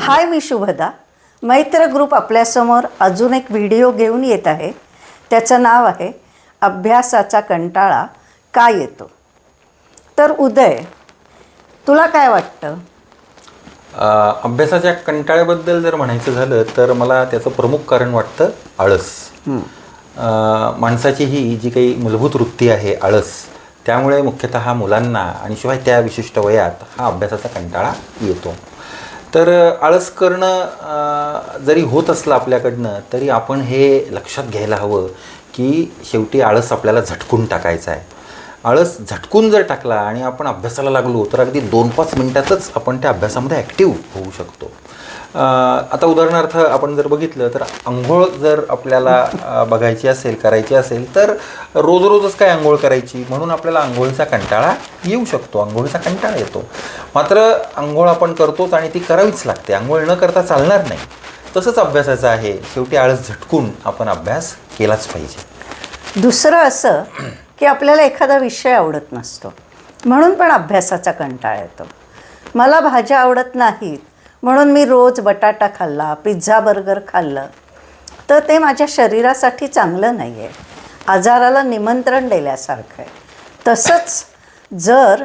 हाय मी शुभदा. मैत्र group आपल्यासमोर अजून एक व्हिडिओ घेऊन येत आहे. त्याचं नाव आहे अभ्यासाचा कंटाळा का येतो? तर उदय तुला काय वाटतं? अभ्यासाच्या कंटाळ्याबद्दल जर म्हणायचं झालं तर मला त्याचं प्रमुख कारण वाटतं आळस. माणसाची ही जी काही मूलभूत वृत्ती आहे आळस त्यामुळे मुख्यतः मुलांना आणि शिवाय त्या विशिष्ट वयात हा अभ्यासाचा कंटाळा येतो. तर आळस करणं जरी होत असलं आपल्याकडनं तरी आपण हे लक्षात घ्यायला हवं की शेवटी आळस आपल्याला झटकून टाकायचा आहे. आळस झटकून जर टाकला आणि आपण अभ्यासाला लागलो तर अगदी दोन पाच मिनटातच आपण त्या अभ्यासामध्ये ॲक्टिव्ह होऊ शकतो. आता उदाहरणार्थ आपण जर बघितलं तर आंघोळ जर आपल्याला बघायची असेल करायची असेल तर रोज रोजच काय आंघोळ करायची? म्हणून आपल्याला आंघोळीचा कंटाळा येऊ शकतो. आंघोळीचा कंटाळा येतो. मात्र आंघोळ आपण करतोच आणि ती करावीच लागते. आंघोळ न करता चालणार नाही. तसंच अभ्यासाचं आहे. शेवटी आळस झटकून आपण अभ्यास केलाच पाहिजे. दुसरं असं की आपल्याला एखादा विषय आवडत नसतो. म्हणून पण अभ्यासाचा कंटाळा येतो. मला भाज्या आवडत नाहीत. म्हणून मी रोज बटाटा खाल्ला पिझ्झा बर्गर खाल्लं. तर ते माझ्या शरीरासाठी चांगलं नाही आहे आजाराला निमंत्रण दिल्यासारखं आहे. तसंच जर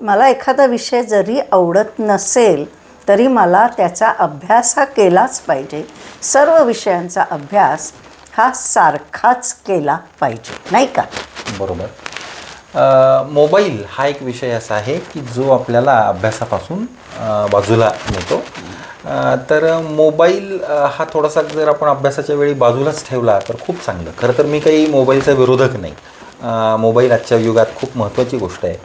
मला एखादा विषय जरी आवडत नसेल तरी मला त्याचा अभ्यास हा केलाच पाहिजे. सर्व विषयांचा अभ्यास हा सारखाच केला पाहिजे. नाही का? बरोबर. मोबाईल हा एक विषय असा आहे की जो आपल्याला अभ्यासापासून बाजूला नेतो. तर मोबाईल हा थोडासा जर आपण अभ्यासाच्या वेळी बाजूलाच ठेवला तर खूप चांगलं. खरं तर मी काही मोबाईलचा विरोधक नाही. मोबाईल आजच्या युगात खूप महत्त्वाची गोष्ट आहे.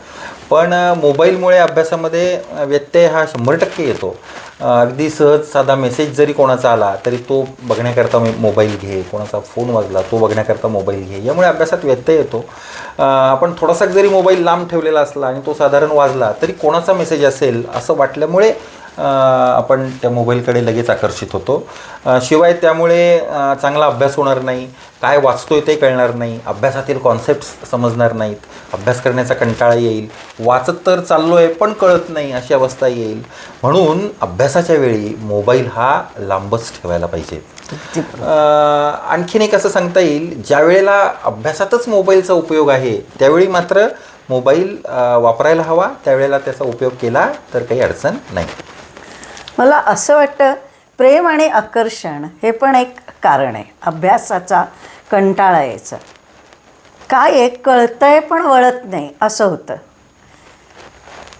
पण मोबाईलमुळे अभ्यासामध्ये व्यत्यय हा शंभर टक्के येतो. अगदी सहज साधा मेसेज जरी कोणाचा आला तरी तो बघण्याकरता मोबाईल घे कोणाचा फोन वाजला तो बघण्याकरता मोबाईल घे यामुळे अभ्यासात व्यत्यय येतो. आपण थोडासा जरी मोबाईल लांब ठेवलेला असला आणि तो साधारण वाजला तरी कोणाचा मेसेज असेल असं वाटल्यामुळे आपण त्या मोबाईलकडे लगेच आकर्षित होतो. शिवाय त्यामुळे चांगला अभ्यास होणार नाही काय वाचतो आहे ते कळणार नाही अभ्यासातील कॉन्सेप्ट समजणार नाहीत अभ्यास करण्याचा कंटाळा येईल वाचत तर चाललो आहे पण कळत नाही अशी अवस्था येईल. म्हणून अभ्यास अभ्यासाच्या वेळी मोबाईल हा लांबच ठेवायला पाहिजे. आणखीन एक असं सांगता येईल ज्या वेळेला अभ्यासातच मोबाईलचा उपयोग आहे त्यावेळी मात्र मोबाईल वापरायला हवा त्यावेळेला त्याचा उपयोग केला तर काही अडचण नाही. मला असं वाटतं प्रेम आणि आकर्षण हे पण एक कारण आहे अभ्यासाचा कंटाळा यायचं. काय एक कळतंय पण वळत नाही असं होतं.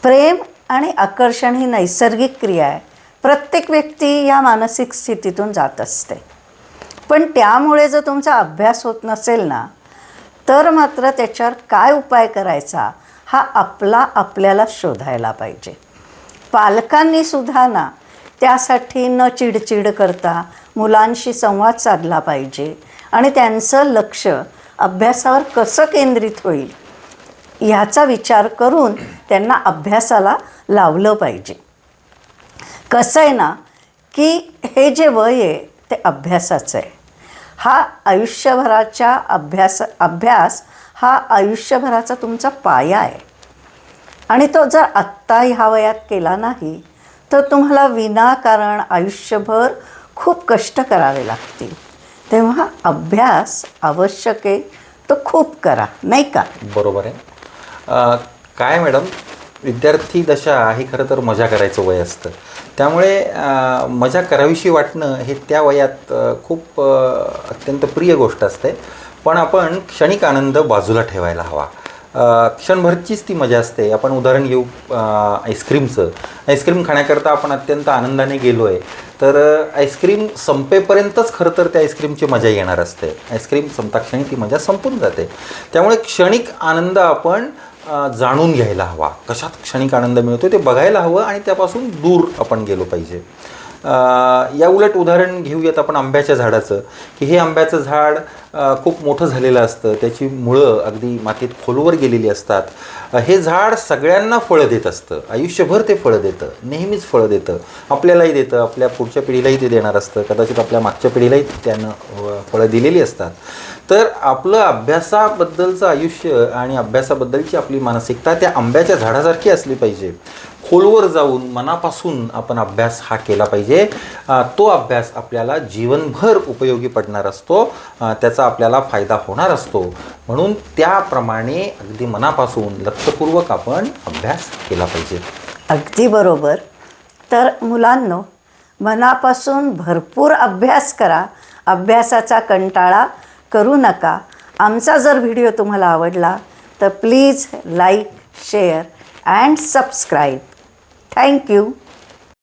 प्रेम आणि आकर्षण ही नैसर्गिक क्रिया आहे. प्रत्येक व्यक्ती या मानसिक स्थितीतून जात असते. पण त्यामुळे जर तुमचा अभ्यास होत नसेल ना तर मात्र त्याच्यावर काय उपाय करायचा हा आपला आपल्याला शोधायला पाहिजे. पालकांनी सुद्धा ना त्यासाठी न चिडचिड करता मुलांशी संवाद साधला पाहिजे आणि त्यांचं लक्ष अभ्यासावर कसं केंद्रित होईल ह्याचा विचार करून त्यांना अभ्यासाला लावलं पाहिजे. कसं आहे ना की हे जे वय आहे ते अभ्यासाचं आहे. हा आयुष्यभराच्या अभ्यास अभ्यास हा आयुष्यभराचा तुमचा पाया आहे. आणि तो जर आत्ता ह्या वयात केला नाही तर तुम्हाला विनाकारण आयुष्यभर खूप कष्ट करावे लागतील. तेव्हा अभ्यास आवश्यक आहे तो खूप करा नाही का? बरोबर आहे. काय मॅडम विद्यार्थी दशा ही खरं तर मजा करायचं वय असतं. त्यामुळे मजा करावीशी वाटणं हे त्या वयात खूप अत्यंत प्रिय गोष्ट असते. पण आपण क्षणिक आनंद बाजूला ठेवायला हवा. क्षणभरचीच ती मजा असते. आपण उदाहरण घेऊ आईस्क्रीमचं. आईस्क्रीम खाण्याकरता आपण अत्यंत आनंदाने गेलो आहे तर आईस्क्रीम संपेपर्यंतच खरं तर त्या आईस्क्रीमची मजा येणार असते. आईस्क्रीम संपताक्षणी ती मजा संपून जाते. त्यामुळे क्षणिक आनंद आपण जाणून घ्यायला हवा. कशात क्षणिक आनंद मिळतो ते बघायला हवं आणि त्यापासून दूर आपण गेलो पाहिजे. या उलट उदाहरण घेऊयात आपण आंब्याच्या झाडाचं की हे आंब्याचं झाड खूप मोठं झालेलं असतं. त्याची मुळं अगदी मातीत खोलवर गेलेली असतात. हे झाड सगळ्यांना फळं देत असतं. आयुष्यभर ते फळं देतं. नेहमीच फळं देतं. आपल्यालाही देतं. आपल्या पुढच्या पिढीलाही ते देणार असतं. कदाचित आपल्या मागच्या पिढीलाही त्यानं फळं दिलेली असतात. तर आपलं अभ्यासाबद्दलचं आयुष्य आणि अभ्यासाबद्दलची आपली मानसिकता त्या आंब्याच्या झाडासारखी असली पाहिजे. खोलवर जाऊन मनापासून आपण अभ्यास हा केला पाहिजे. तो अभ्यास आपल्याला जीवनभर उपयोगी पडणार असतो. त्याचा आपल्याला फायदा होणार असतो. म्हणून त्याप्रमाणे अगदी मनापासून लक्षपूर्वक आपण अभ्यास केला पाहिजे. अगदी बरोबर. तर मुलांनो मनापासून भरपूर अभ्यास करा. अभ्यासाचा कंटाळा करू नका. आमचा जर व्हिडिओ तुम्हाला आवडला तर please like share and subscribe. Thank you.